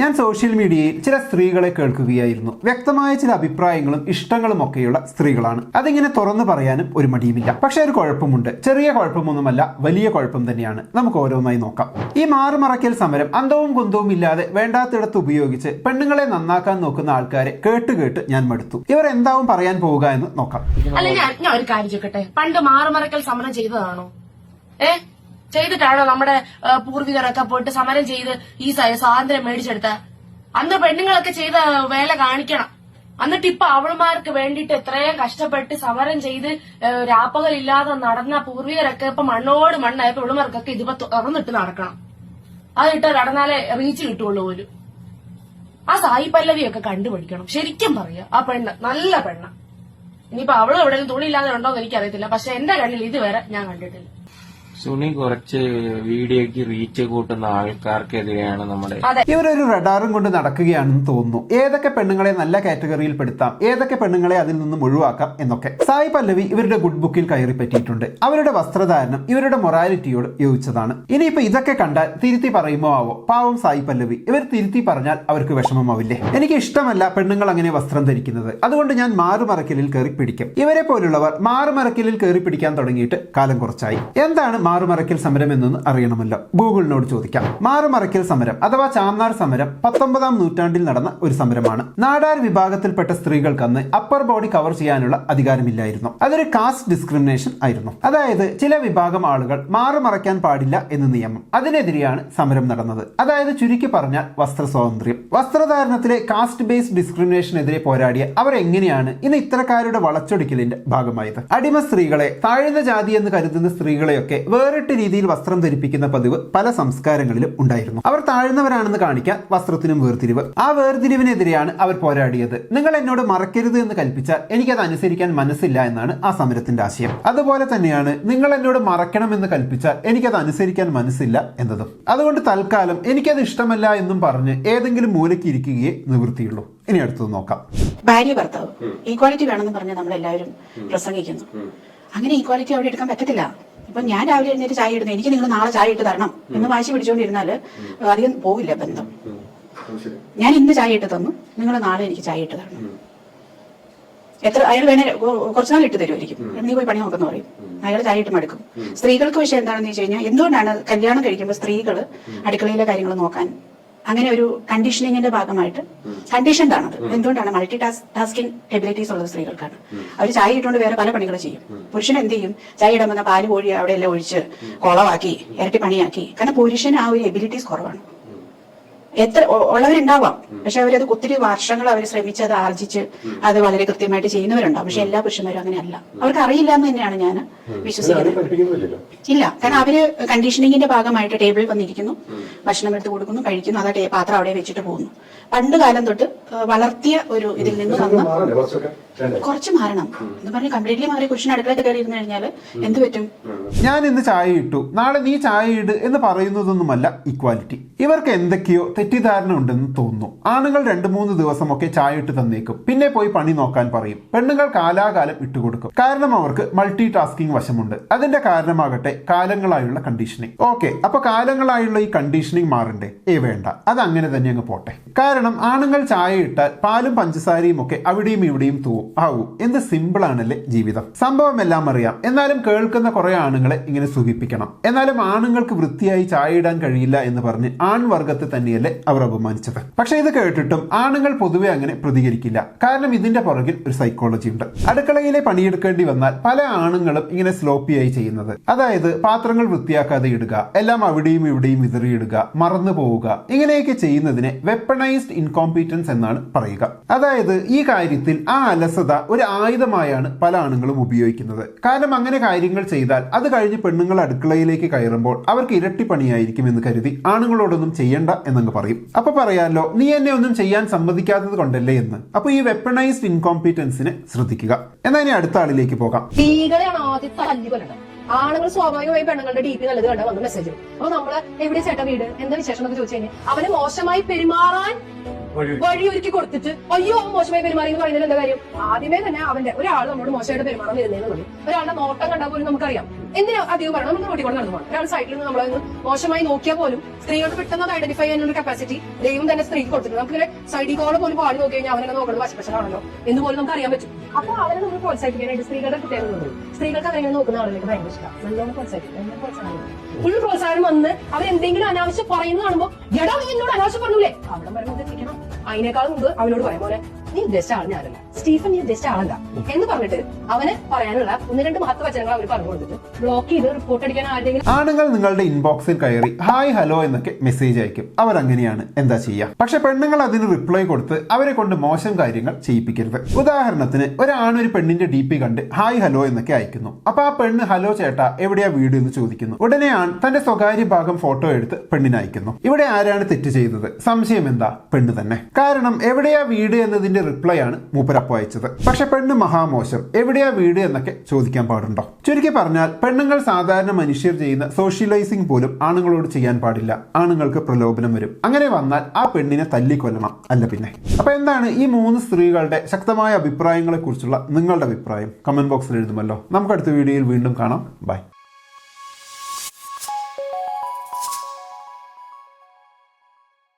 ഞാൻ സോഷ്യൽ മീഡിയയിൽ ചില സ്ത്രീകളെ കേൾക്കുകയായിരുന്നു. വ്യക്തമായ ചില അഭിപ്രായങ്ങളും ഇഷ്ടങ്ങളും ഒക്കെയുള്ള സ്ത്രീകളാണ്. അതിങ്ങനെ തുറന്നു പറയാനും ഒരു മടിയുമില്ല. പക്ഷെ ഒരു കുഴപ്പമുണ്ട്. ചെറിയ കുഴപ്പമൊന്നുമല്ല വലിയ കുഴപ്പം തന്നെയാണ്. നമുക്ക് ഓരോന്നായി നോക്കാം. ഈ മാറുമറയ്ക്കൽ സമരം അന്തവും കുന്തവും ഇല്ലാതെ വേണ്ടാത്തിടത്ത് ഉപയോഗിച്ച് പെണ്ണുങ്ങളെ നന്നാക്കാൻ നോക്കുന്ന ആൾക്കാരെ കേട്ട് കേട്ട് ഞാൻ മടുത്തു. ഇവർ എന്താവും പറയാൻ പോവുക എന്ന് നോക്കാം. അല്ല ഞാൻ ഒരു കാര്യം പണ്ട് മാറുമറക്കൽ സമരം ചെയ്തതാണോ? ചെയ്തിട്ടാണോ നമ്മുടെ പൂർവികരൊക്കെ പോയിട്ട് സമരം ചെയ്ത് ഈ സ്വാതന്ത്ര്യം മേടിച്ചെടുത്ത? അന്ന് പെണ്ണുങ്ങളൊക്കെ ചെയ്ത വേല കാണിക്കണം. എന്നിട്ട് ഇപ്പൊ അവൾമാർക്ക് വേണ്ടിയിട്ട് എത്രയും കഷ്ടപ്പെട്ട് സമരം ചെയ്ത് രാപ്പകലില്ലാതെ നടന്ന പൂർവികരൊക്കെ ഇപ്പൊ മണ്ണോട് മണ്ണായപ്പോ ഇവളുമാർക്കൊക്കെ ഇതിപ്പോ തുറന്നിട്ട് നടക്കണം. അതിട്ട് നടന്നാലേ റീച്ച് കിട്ടുള്ളൂ പോലും ആ സായി പല്ലവിയൊക്കെ കണ്ടുപിടിക്കണം. ശരിക്കും പറയാ ആ പെണ്ണ് നല്ല പെണ്ണ. ഇനിയിപ്പോ അവളും എവിടെയും തുണിയില്ലാതെ ഉണ്ടോ എന്ന് എനിക്കറിയത്തില്ല. പക്ഷെ എന്റെ കണ്ണിൽ ഇതുവരെ ഞാൻ കണ്ടിട്ടില്ല. സുനി കുറച്ച് വീഡിയോക്ക് റീച്ച് കൂട്ടുന്ന ആൾക്കാർക്കെതിരെയാണ് നമ്മുടെ ഇവരൊരു റഡാറും കൊണ്ട് നടക്കുകയാണെന്ന് തോന്നുന്നു. ഏതൊക്കെ പെണ്ണുങ്ങളെ നല്ല കാറ്റഗറിയിൽ പെടുത്താം? ഏതൊക്കെ പെണ്ണുങ്ങളെ അതിൽ നിന്നും ഒഴിവാക്കാം എന്നൊക്കെ. സായി പല്ലവി ഇവരുടെ ഗുഡ് ബുക്കിൽ കയറി പറ്റിയിട്ടുണ്ട്. അവരുടെ വസ്ത്രധാരണം ഇവരുടെ മൊറാലിറ്റിയോട് യോജിച്ചതാണ്. ഇനിയിപ്പോ ഇതൊക്കെ കണ്ടാൽ തിരുത്തി പറയുമോ ആവോ? പാവം സായി പല്ലവി. ഇവർ തിരുത്തി പറഞ്ഞാൽ അവർക്ക് വിഷമമാവില്ലേ? എനിക്ക് ഇഷ്ടമല്ല പെണ്ണുങ്ങൾ അങ്ങനെ വസ്ത്രം ധരിക്കുന്നത്. അതുകൊണ്ട് ഞാൻ മാറുമറക്കലിൽ കയറി പിടിക്കും. ഇവരെ പോലുള്ളവർ മാറുമറക്കലിൽ കയറി പിടിക്കാൻ തുടങ്ങിയിട്ട് കാലം കുറച്ചായി. എന്താണ് മാറുമറക്കൽ സമരം എന്നൊന്ന് അറിയണമല്ലോ. ഗൂഗിളിനോട് ചോദിക്കാം. മാറുമറയ്ക്കൽ സമരം അഥവാ ചാമനാർ സമരം പത്തൊമ്പതാം നൂറ്റാണ്ടിൽ നടന്ന ഒരു സമരമാണ്. നാടാർ വിഭാഗത്തിൽപ്പെട്ട സ്ത്രീകൾക്ക് അന്ന് അപ്പർ ബോഡി കവർ ചെയ്യാനുള്ള അധികാരമില്ലായിരുന്നു. അതൊരു കാസ്റ്റ് ഡിസ്ക്രിമിനേഷൻ ആയിരുന്നു. അതായത് ചില വിഭാഗം ആളുകൾ മാറുമറയ്ക്കാൻ പാടില്ല എന്ന് നിയമം. അതിനെതിരെയാണ് സമരം നടന്നത്. അതായത് ചുരുക്കി പറഞ്ഞാൽ വസ്ത്ര സ്വാതന്ത്ര്യം വസ്ത്രധാരണത്തിലെ കാസ്റ്റ് ബേസ്ഡ് ഡിസ്ക്രിമിനേഷനെതിരെ പോരാടിയ അവർ എങ്ങനെയാണ് ഇന്ന് ഇത്തരക്കാരുടെ വളച്ചൊടിക്കലിന്റെ ഭാഗമായത്? അടിമ സ്ത്രീകളെ താഴ്ന്ന ജാതി എന്ന് കരുതുന്ന സ്ത്രീകളെയൊക്കെ വേറിട്ട രീതിയിൽ വസ്ത്രം ധരിപ്പിക്കുന്ന പതിവ് പല സംസ്കാരങ്ങളിലും ഉണ്ടായിരുന്നു. അവർ താഴ്ന്നവരാണെന്ന് കാണിക്കാൻ വസ്ത്രത്തിനും വേർതിരിവ്. ആ വേർതിരിവിനെതിരെയാണ് അവർ പോരാടിയത്. നിങ്ങൾ എന്നോട് മറക്കരുത് എന്ന് കൽപ്പിച്ചാൽ എനിക്കത് അനുസരിക്കാൻ മനസ്സില്ല എന്നാണ് ആ സമരത്തിന്റെ ആശയം. അതുപോലെ തന്നെയാണ് നിങ്ങൾ എന്നോട് മറക്കണം എന്ന് കൽപ്പിച്ചാൽ എനിക്കത് അനുസരിക്കാൻ മനസ്സില്ല എന്നതും. അതുകൊണ്ട് തൽക്കാലം എനിക്കത് ഇഷ്ടമല്ല എന്നും പറഞ്ഞ് ഏതെങ്കിലും മൂലയ്ക്ക് ഇരിക്കുകയേ നിവൃത്തിയുള്ളൂ. ഇനി അടുത്തത് നോക്കാം. ഭാര്യ ഭർത്താവ്. ഈക്വാലിറ്റി വേണമെന്ന് പറഞ്ഞ് നമ്മളെല്ലാവരും പ്രസംഗിക്കുന്നു. അങ്ങനെ ഈക്വാലിറ്റി അവിടെ എടുക്കാൻ പറ്റത്തില്ല. ഇപ്പൊ ഞാൻ രാവിലെ എഴുന്നേറ്റ് ചായ ഇടുന്നു. എനിക്ക് നിങ്ങൾ നാളെ ചായ ഇട്ട് തരണം. എന്ന് വാശി പിടിച്ചോണ്ടിരുന്നാൽ അധികം പോവില്ല ബന്ധം. ഞാൻ ഇന്ന് ചായ ഇട്ട് തന്നു. നിങ്ങൾ നാളെ എനിക്ക് ചായ ഇട്ട് തരണം. എത്ര അയാൾ വേണേ കുറച്ചുനാൾ കുറച്ച് നാൾ ഇട്ട് തരുമായിരിക്കും നീ പോയി പണി നോക്കുന്ന പറയും. അയാൾ ചായ ഇട്ട് മടുക്കും സ്ത്രീകൾക്ക് വിഷയം എന്താണെന്ന് വെച്ച് കഴിഞ്ഞാൽ എന്തുകൊണ്ടാണ് കല്യാണം കഴിക്കുമ്പോൾ സ്ത്രീകൾ അടുക്കളയിലെ കാര്യങ്ങൾ നോക്കാൻ അങ്ങനെ ഒരു കണ്ടീഷനിങ്ങിന്റെ ഭാഗമായിട്ട് കണ്ടീഷൻ ആണത് എന്തുകൊണ്ടാണ്? മൾട്ടി ടാസ്കിംഗ് എബിലിറ്റീസ് ഉള്ളത് സ്ത്രീകൾക്കാണ് അവർ ചായ ഇട്ടുകൊണ്ട് വേറെ പല പണികൾ ചെയ്യും. പുരുഷൻ എന്ത് ചെയ്യും? ചായ ഇടുമ്പോൾ പാൽ കോഴി അവിടെ എല്ലാം ഒഴിച്ച് കുളമാക്കി ഇരട്ടി പണിയാക്കി. കാരണം പുരുഷന് ആ ഒരു എബിലിറ്റീസ് കുറവാണ്. എത്ര ഉള്ളവരുണ്ടാവാം. പക്ഷെ അവരത് ഒത്തിരി വർഷങ്ങൾ അവർ ശ്രമിച്ച് അത് ആർജിച്ച് അത് വളരെ കൃത്യമായിട്ട് ചെയ്യുന്നവരുണ്ടാവും. പക്ഷെ എല്ലാ പുരുഷന്മാരും അങ്ങനെയല്ല അവർക്ക് അറിയില്ല എന്ന് തന്നെയാണ് ഞാൻ വിശ്വസിക്കുന്നത് ഇല്ല കാരണം അവർ കണ്ടീഷനിങ്ങിന്റെ ഭാഗമായിട്ട് ടേബിളിൽ വന്നിരിക്കുന്നു. ഭക്ഷണം എടുത്ത് കൊടുക്കുന്നു കഴിക്കുന്നു അതാ പാത്രം അവിടെ വെച്ചിട്ട് പോകുന്നു. പണ്ട് കാലം തൊട്ട് വളർത്തിയ ഒരു ഇതിൽ നിന്ന് വന്ന കുറച്ച് മാറണം. എന്ന് പറഞ്ഞ് കംപ്ലീറ്റ്ലി മാറി കുഷൻ അടുക്കളയിൽ കയറി ഇരുന്ന് കഴിഞ്ഞാൽ എന്ത് പറ്റും? ഞാൻ ഇന്ന് ചായ ഇട്ടു. നാളെ നീ ചായ ഇട് എന്ന് പറയുന്നതൊന്നുമല്ല ഇക്വാലിറ്റി. ഇവർക്ക് എന്തൊക്കെയോ തെറ്റിദ്ധാരണ ഉണ്ടെന്ന് തോന്നുന്നു. ആണുങ്ങൾ രണ്ട് മൂന്ന് ദിവസമൊക്കെ ചായ ഇട്ട് തന്നേക്കും. പിന്നെ പോയി പണി നോക്കാൻ പറയും. പെണ്ണുങ്ങൾ കാലാകാലം ഇട്ടുകൊടുക്കും. കാരണം അവർക്ക് മൾട്ടി ടാസ്കിംഗ് വശമുണ്ട്. അതിന്റെ കാരണമാകട്ടെ കാലങ്ങളായുള്ള കണ്ടീഷനിങ് ഓക്കെ അപ്പൊ കാലങ്ങളായുള്ള ഈ കണ്ടീഷനിങ് മാറണ്ടേ? ഏ വേണ്ട. അത് അങ്ങനെ തന്നെ അങ്ങ് പോട്ടെ. കാരണം ആണുങ്ങൾ ചായ ഇട്ടാൽ പാലും പഞ്ചസാരയും ഒക്കെ അവിടെയും ഇവിടെയും തൂവും ആവും. എന്ത് സിമ്പിൾ ആണല്ലേ ജീവിതം. സംഭവം എല്ലാം അറിയാം. എന്നാലും കേൾക്കുന്ന കുറെ ആണുങ്ങളെ ഇങ്ങനെ സുഖിപ്പിക്കണം എന്നാലും ആണുങ്ങൾക്ക് വൃത്തിയായി ചായ ഇടാൻ കഴിയില്ല എന്ന് പറഞ്ഞ് ആൺവർഗത്തെ തന്നെയല്ലേ അവർ അപമാനിച്ചത്. പക്ഷെ ഇത് കേട്ടിട്ടും ആണുങ്ങൾ പൊതുവെ അങ്ങനെ പ്രതികരിക്കില്ല. കാരണം ഇതിന്റെ പുറകിൽ ഒരു സൈക്കോളജി ഉണ്ട്. അടുക്കളയിലെ പണിയെടുക്കേണ്ടി വന്നാൽ പല ആണുങ്ങളും ഇങ്ങനെ സ്ലോപ്പിയായി ചെയ്യുന്നത്. അതായത് പാത്രങ്ങൾ വൃത്തിയാക്കാതെ ഇടുക എല്ലാം അവിടെയും ഇവിടെയും വിതറിയിടുക മറന്നു പോവുക ഇങ്ങനെയൊക്കെ ചെയ്യുന്നതിനെ വെപ്പണൈസ്ഡ് ഇൻകോമ്പീറ്റൻസ് എന്നാണ് പറയുക. അതായത് ഈ കാര്യത്തിൽ ആ അലസത ഒരു ആയുധമായാണ് പല ആണുങ്ങളും ഉപയോഗിക്കുന്നത്. കാരണം അങ്ങനെ കാര്യങ്ങൾ ചെയ്താൽ അത് കഴിഞ്ഞ് പെണ്ണുങ്ങൾ അടുക്കളയിലേക്ക് കയറുമ്പോൾ അവർക്ക് ഇരട്ടി പണിയായിരിക്കും എന്ന് കരുതി ആണുങ്ങളോടൊന്നും ചെയ്യണ്ട എന്നങ്ങ് പറയും. അപ്പൊ പറയാലോ നീ എന്നെ ഒന്നും ചെയ്യാൻ സമ്മതിക്കാത്തത് കൊണ്ടല്ലേ എന്ന്. അപ്പൊ ഈ വെപ്പണൈസ്ഡ് ഇൻകോമ്പീറ്റൻസിനെ ശ്രദ്ധിക്കുക. എന്നാൽ ഇനി അടുത്ത ആളിലേക്ക് പോകാം. സ്ത്രീകളെയാണ് ആദ്യത്തെ തല്ലി കൊല്ലണം ആണുങ്ങൾ സ്വാഭാവികമായി പെണ്ണുങ്ങളുടെ ഡി പി നല്ലത് കണ്ട വന്ന് മെസ്സേജ് അപ്പൊ നമ്മൾ എവിടെ ചേട്ടാ വീട്? എന്താ വിശേഷം എന്നൊക്കെ ചോദിച്ചു കഴിഞ്ഞാൽ അവന് മോശമായി പെരുമാറാൻ വഴി ഒരുക്കി. കൊടുത്തിട്ട് അയ്യോ അവൻ മോശമായി പെരുമാറി എന്ന് പറയുന്നതിൽ എന്താ കാര്യം? ആദ്യമേ തന്നെ അവന്റെ ഒരാൾ നമ്മളോട് മോശമായിട്ട് പെരുമാറാൻ വരുന്നതെന്ന് പറയും. ഒരാളുടെ നോട്ടം കണ്ടാൽ പോലും നമുക്കറിയാം. എന്തിനാ അധികം പറയണം? നമുക്ക് റോഡിൽ കൂടെ നടന്നു പോകണം ഒരാൾ സൈഡിൽ നിന്ന് നമ്മളെ ഒന്ന് മോശമായി നോക്കിയാൽ പോലും സ്ത്രീകൾക്ക് പെട്ടെന്ന് ഐഡന്റിഫൈ ചെയ്യാനുള്ള കപ്പാസിറ്റി ദൈവം തന്നെ സ്ത്രീക്ക് കൊടുത്തിട്ടുണ്ട്. നമുക്ക് സൈഡിൽ കോളെ പോലും പാടി നോക്കി കഴിഞ്ഞാൽ അവനെ നോക്കുന്നത് വശപ്പശനാണല്ലോ എന്ന് പോലും നമുക്ക് അറിയാൻ പറ്റും. അപ്പൊ അവരെ നമ്മൾ പ്രോത്സാഹിപ്പിക്കാനായിട്ട് സ്ത്രീകളുടെ പ്രത്യേകത സ്ത്രീകൾക്ക് അവരെ നോക്കുന്ന ആളുകൾക്ക് ഭയങ്കര ഇഷ്ടമാണ് നല്ലോണം പ്രോത്സാഹിപ്പിക്കും. ഫുൾ പ്രോത്സാഹനം. വന്ന് അവരെന്തെങ്കിലും അനാവശ്യം പറയുന്നത് കാണുമ്പോൾ നീ എന്നോട് അനാവശ്യം പറഞ്ഞൂലേ? അവിടെ പറയുമ്പോൾ എത്തിക്കണം അതിനേക്കാളും മുമ്പ് അവനോട് പറയാം പോലെ നീ ഉദ്ദേശിച്ച ആൾ ഞാനല്ല. സ്റ്റീഫൻ നീ ഉദ്ദേശിച്ച ആളല്ല എന്ന് പറഞ്ഞിട്ട് അവന് പറയാനുള്ള ഒന്ന് രണ്ട് മഹത്വ വചനങ്ങൾ അവർ പറഞ്ഞു കൊടുത്തിട്ട് ബ്ലോക്ക് ചെയ്ത് റിപ്പോർട്ട് അടിക്കാൻ ആരെങ്കിലും ആണുങ്ങൾ നിങ്ങളുടെ ഇൻബോക്സിൽ കയറി ഹായ് ഹലോ എന്നൊക്കെ മെസ്സേജ് അയക്കും. അവരങ്ങനെയാണ്. എന്താ ചെയ്യുക പക്ഷെ പെണ്ണുങ്ങൾ അതിന് റിപ്ലൈ കൊടുത്ത് അവരെ കൊണ്ട് മോശം കാര്യങ്ങൾ ചെയ്യിപ്പിക്കരുത്. ഉദാഹരണത്തിന് ഒരാണൊരു ഒരു പെണ്ണിന്റെ ഡി പി കണ്ട് ഹായ് ഹലോ എന്നൊക്കെ അയക്കുന്നു. അപ്പൊ ആ പെണ്ണ് ഹലോ ചേട്ടാ എവിടെയാ വീട്? എന്ന് ചോദിക്കുന്നു. ഉടനെ ആൺ തന്റെ സ്വകാര്യ ഭാഗം ഫോട്ടോ എടുത്ത് പെണ്ണിന് അയക്കുന്നു. ഇവിടെ ആരാണ് തെറ്റ് ചെയ്തത്? സംശയം എന്താ? പെണ്ണ് തന്നെ. കാരണം എവിടെയാ വീട് എന്നതിന്റെ റിപ്ലൈ ആണ് മൂപ്പരപ്പോ അയച്ചത് പക്ഷെ പെണ്ണ് മഹാമോശം. എവിടെയാ വീട് എന്നൊക്കെ ചോദിക്കാൻ പാടുണ്ടോ? ചുരുക്കി പറഞ്ഞാൽ പെണ്ണുങ്ങൾ സാധാരണ മനുഷ്യർ ചെയ്യുന്ന സോഷ്യലൈസിംഗ് പോലും ആണുങ്ങളോട് ചെയ്യാൻ പാടില്ല. ആണുങ്ങൾക്ക് പ്രലോഭനം വരും. അങ്ങനെ വന്നാൽ ആ പെണ്ണിനെ തല്ലിക്കൊല്ലണം. അല്ല പിന്നെ. അപ്പൊ എന്താണ് ഈ മൂന്ന് സ്ത്രീകളുടെ ശക്തമായ അഭിപ്രായങ്ങളെ കുറിച്ചുള്ള നിങ്ങളുടെ അഭിപ്രായം? കമന്റ് ബോക്സിൽ എഴുതുമല്ലോ. നമുക്ക് അടുത്ത വീഡിയോയിൽ വീണ്ടും കാണാം. ബൈ.